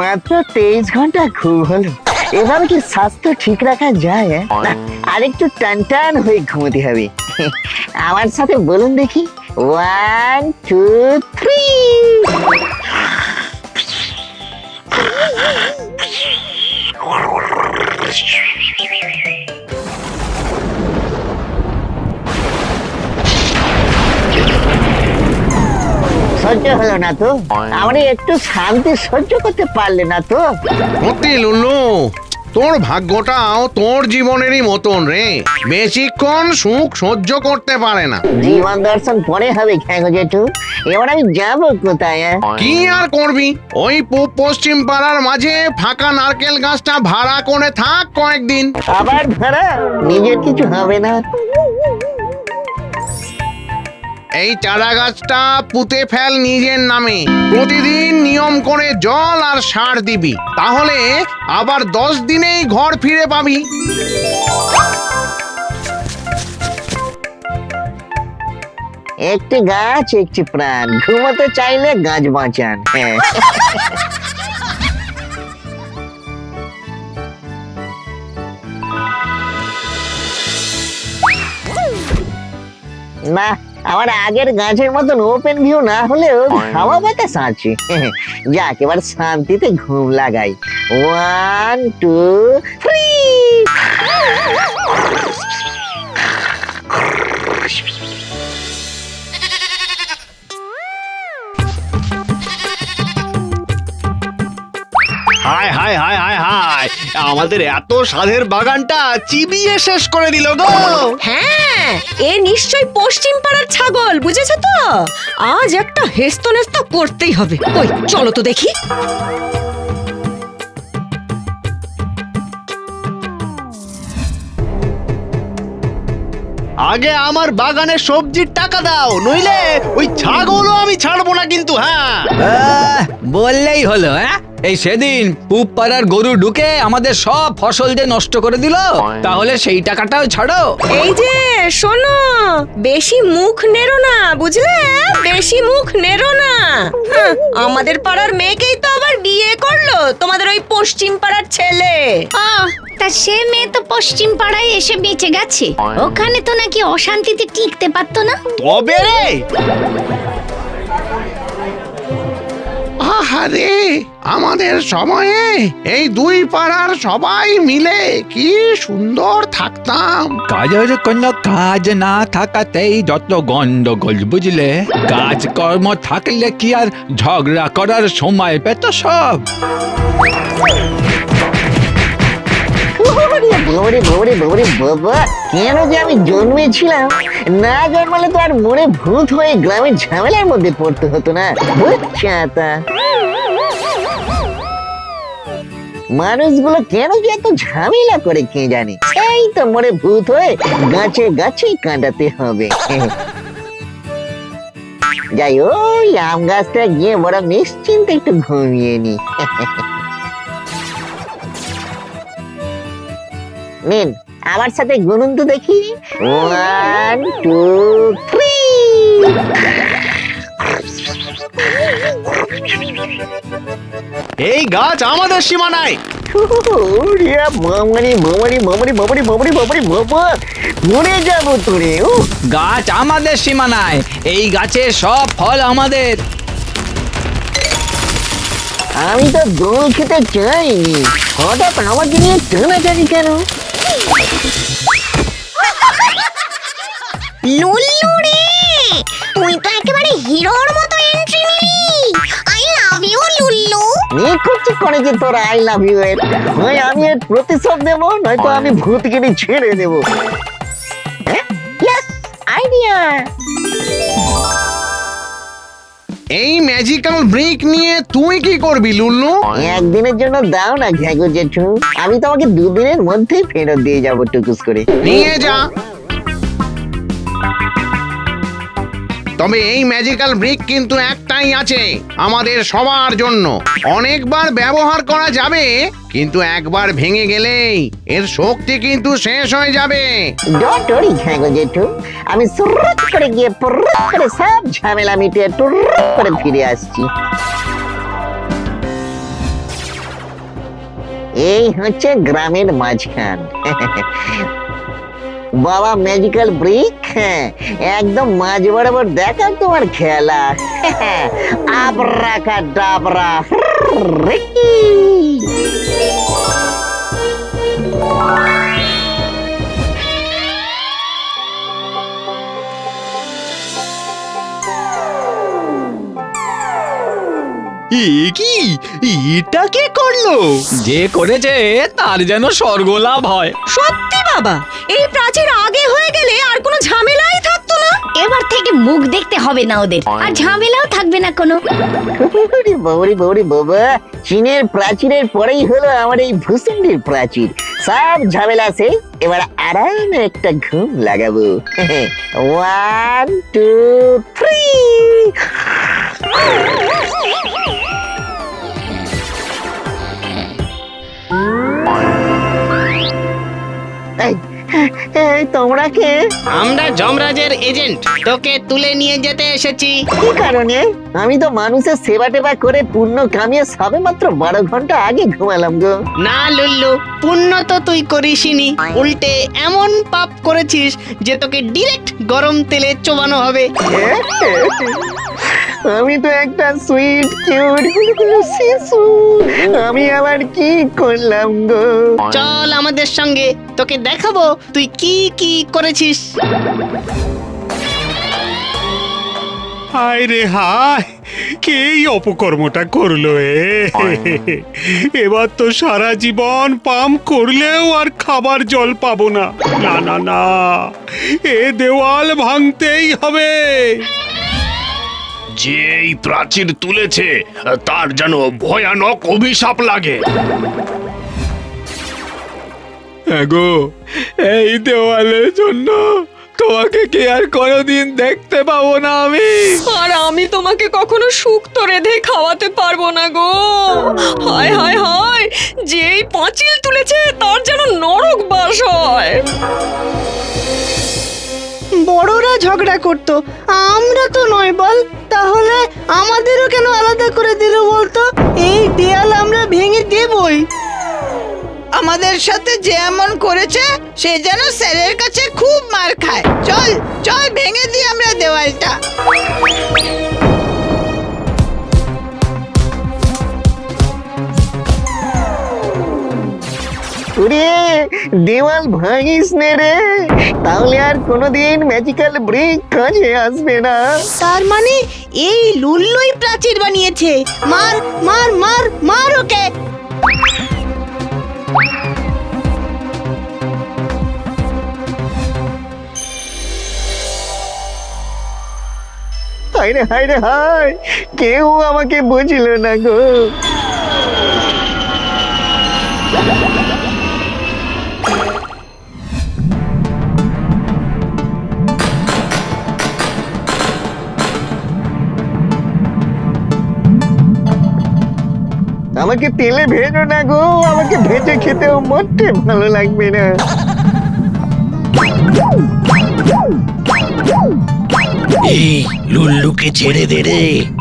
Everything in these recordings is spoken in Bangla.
মাত্র তেইশ ঘণ্টা ঘুম হলো। এভাবে কি স্বাস্থ্য ঠিক রাখা যায় হ্যাঁ? আরেকটু টান টান হয়ে ঘুমোতে হবে। আমার সাথে বলুন দেখি। ওয়ান টু থ্রি সহ্য হলো না তো। আমরা একটু শান্তি সহ্য করতে পারলে না তো। সত্যি লুল্লু তোর ভাগ্যটাও তোর জীবনেরই মতন রে। বেশিক্ষণ সুখ সহ্য করতে পারে না। জীবন দর্শন পরে হবে খ্যাগো জেঠু? এবার আমি যাব কোথায় হ্যাঁ? কি আর করবি? ওই পূব পশ্চিম পাড়ার মাঝে ফাঁকা নারকেল গাছটা ভাড়া করে থাক কয়েকদিন। আবার ভাড়া? নিজের কিছু হবে না। এই চারা গাছটা পুঁতে ফেল নিজের নামে। প্রতিদিন নিয়ম করে জল আর সার দিবি। তাহলে আবার দশ দিনেই ঘর ফিরে পাবি। একটি গাছ একটি প্রাণ। ঘুমোতে চাইলে গাছ বাঁচান। হ্যাঁ। না আমার আগের গাছের মতন ওপেন ভিউ না হলেও হাওয়া বাতাস আছে। যাক, এবার শান্তিতে ঘুম লাগাই। ওয়ান টু থ্রি আমাদের এত স্বাদের বাগানটা চিবিয়ে শেষ করে দিল গো। হ্যাঁ এ নিশ্চয় পশ্চিম পাড়ার ছাগল বুঝেছ তো? আজ একটা হেস্ত নেস্ত করতেই হবে। কই চলো তো দেখি। আগে আমার বাগানের সবজির টাকা দাও নইলে ওই ছাগলও আমি ছাড়বো না কিন্তু হ্যাঁ? বললেই হলো হ্যাঁ? এই সেদিন পুপ পাড়ার গরু ঢুকে আমাদের সব ফসল যে নষ্ট করে দিল তাহলে সেই টাকাটাও ছাড়ো। এই যে শোনো বেশি মুখ নেরো না বুঝলে? বেশি মুখ নেরো না। আমাদের পাড়ার মেয়েকেই তো আবার বিয়ে করল তোমাদের ওই পশ্চিম পাড়ার ছেলে। আহ, তা সে মেয়ে তো পশ্চিম পাড়ায় এসে বেঁচে গেছে। ওখানে তো নাকি অশান্তিতে টিকতে পারতো না। তবে রে! আহারে আমাদের সময়ে এই দুই পাড়ার সবাই মিলে কি সুন্দর থাকতাম। কাজের কোনো কাজ না থাকাতেই যত গন্ডগোল বুঝলে? কাজকর্ম থাকলে কি আর ঝগড়া করার সময় পেত সব? বাবারে বাবারে বাবা কেন যে আমি জন্মেছিলাম? না জন্মালে তো আর মনে ভূত হয়ে গ্রামের ঝামেলার মধ্যে পড়তে হতো না। চাতা মানুষগুলো কেন যে এত ঝামেলা করে কে জানে? এই তো মনে ভূত হয়ে গাছে গাছে কাঁদাতে হবে। যাই ওই আম গাছটা গিয়ে বড় নিশ্চিন্তে একটু ঘুমিয়ে নি। নিন, আমার সাথে গুনুন তো দেখি। ওয়ান টু থ্রি এই গাছ আমাদের সীমানায় মামারি মামারি মামারি মামারি মামারি মামারি বাবা মরে যাব তোরে ও গাছ আমাদের সীমানায় এই গাছের সব ফল আমাদের। আমি তো দোল খেতে চাইনি হঠাৎ আমাকে নিয়ে টানাটানি কেন? লুল্লু রে তুই তো একেবারে হিরোর মতো লুল্লু নিখুঁত করেছে তোর আই লাভ ইউ এর। হয় আমি এর প্রতিশোধ দেবো নয়তো আমি ভূতগিরি ছেড়ে দেবো আইডিয়া এই ম্যাজিক্যাল ব্রিক নিয়ে তুই কি করবি লুল্লু? একদিনের জন্য দাও না ঘ্যাগো জেঠু। আমি তোমাকে দুদিনের মধ্যেই ফেরত দিয়ে যাব টুকুস করে। নিয়ে যা। তবে এই ম্যাজিক্যাল ব্রিক কিন্তু একটাই আছে আমাদের সবার জন্য। অনেকবার ব্যবহার করা যাবে, কিন্তু একবার ভেঙে গেলেই এর শক্তি কিন্তু শেষ হয়ে যাবে। জেঠু। আমি করে গিয়ে করে সব ঝামেলা মিটিয়ে টুরত করে ফিরে আসছি। এই হচ্ছে গ্রামের মাঝখান। বাবা ম্যাজিক্যাল ব্রিক হ্যাঁ একদম মাঝ বরাবর দেখা তোমার খেলা। আবরা কা ডাবরা রিকি। কি? এটা কে করল? যে করেছে তার যেন স্বর্গ লাভ হয়। সত্যি বাবা এই প্রাচীর আগে হয়ে কোনো ঝামেলাই থাকতো না? এবার থেকে মুখ দেখতে হবে না ওদের। আর ঝামেলাও থাকবে না কোনো। ওরে বাবারে বাবারে বাবা, চীনের প্রাচীরের পরেই হলো আমার এই ভূষণ্ডের প্রাচীর। সব ঝামেলা শেষ, এবার আরামে একটা ঘুম লাগাবো। ওয়ান টু থ্রি তোমরা কে আমরা যমরাজের এজেন্ট তোকে তুলে নিয়ে যেতে এসেছি। কি কারণে? আমি তো মানুষের সেবা টেবা করে পুণ্য কামিয়ে সবে মাত্র বারো ঘণ্টা আগে ঘুমালাম গো। না লুল্লু পুণ্য তো তুই করিসনি। উল্টে এমন পাপ করেছিস যে তোকে ডিরেক্ট গরম তেলে চোবানো হবে। আমি তো একটা সুইট কিউট শিশু। আমি আবার কি করলাম গো? চল আমাদের সঙ্গে তোকে দেখাবো তুই কি কি করেছিস? হায় রে হায় কে এই অপকর্মটা করল এ? এবার তো সারা জীবন পাম করলেও আর খাবার জল পাবো না। না না না এ দেওয়াল ভাঙতেই হবে। যে এই প্রাচীর তুলেছে তার যেন ভয়ানক অভিশাপ লাগে। গো এই দেওয়ালের জন্য তোমাকে কি আর কোনোদিন দেখতে পাবো না আমি? আর আমি তোমাকে কখনো শুক্তো রেধে খাওয়াতে পারব না গো। হায় হায় হায় যেই পাঁচিল তুলেছে তার যেন নরক বাস হয়। বড়রা ঝগড়া করত। আমরা তো নয় বল। তাহলে আমাদেরও কেন আলাদা করে দিল বলতো? এই দেয়াল আমরা ভেঙে দেবই। আমাদের সাথে যে এমন করেছে, সে যেন স্যারের কাছে খুব মার খায়। চল চল, ভেঙে দিই আমরা দেওয়ালটা। ওরে দেওয়াল ভাঙিস নে রে। তাহলে আর কোনোদিন ম্যাজিক্যাল ব্রিক কাজে আসবে না। তার মানে এই লুল্লুই প্রাচীর বানিয়েছে। মার মার মার মার ওকে। হায় রে হায় রে হায়। কেউ আমাকে বুঝল না গো। আমাকে তেলে ভেজো না গো আমাকে ভেজে খেতেও মোটে ভালো লাগবে না। এই লুল্লুকে ছেড়ে দে রে।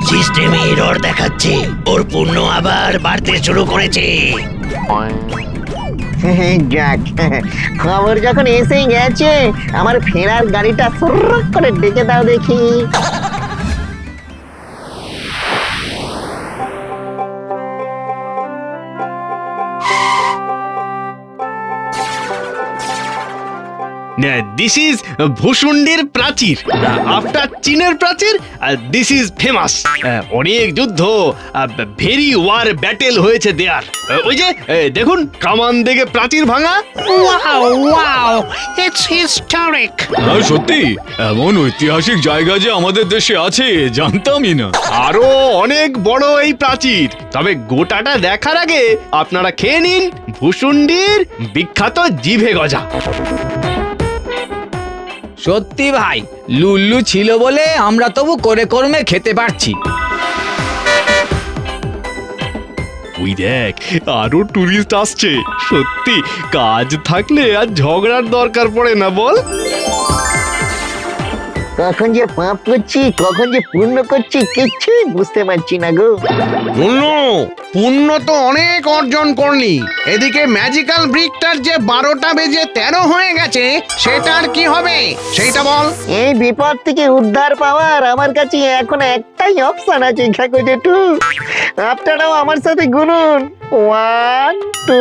সিস্টেমে এরর দেখাচ্ছে। ওর পূর্ণ আবার বাড়তে শুরু করেছে। যাক খবর যখন এসেই গেছে আমার ফেরার গাড়িটা সুর করে ডেকে দাও দেখি। দিস ইজ ভূষুণ্ডির প্রাচীর। আফটার চীনের প্রাচীর দিস ইজ ফেমাস অনেক যুদ্ধ ভেরি ওয়ার ব্যাটেল হয়েছে দেয়ার ওই যে দেখুন কামান দেখে প্রাচীর ভাঙা। ওয়াও ওয়াও ইটস হিস্টোরিক সত্যি এমন ঐতিহাসিক জায়গা যে আমাদের দেশে আছে জানতামই না। আরও অনেক বড় এই প্রাচীর। তবে গোটাটা দেখার আগে আপনারা খেয়ে নিন ভূষুণ্ডির বিখ্যাত জিভে গজা। সত্যি ভাই, লুল্লু ছিল বলে আমরা তবু করে কর্মে খেতে পারছি। ওই দেখ, আরও টুরিস্ট আসছে। সত্যি, কাজ থাকলে আর ঝগড়ার দরকার পড়ে না বল? কখন যে পাপ করছি কখন যে পূর্ণ করছি কিচ্ছুই বুঝতে পারছি না গো। পুণ্য? পুণ্য তো অনেক অর্জন করলি। এদিকে ম্যাজিক্যাল ব্রিকটার যে বারোটা বেজে তেরো হয়ে গেছে সেটার কি হবে? সেইটা বল। এই বিপদ থেকে উদ্ধার পাওয়ার আমার কাছে এখন একটাই অপশন আছে খাকো জেঠু। আপনারাও আমার সাথে গুনুন। One two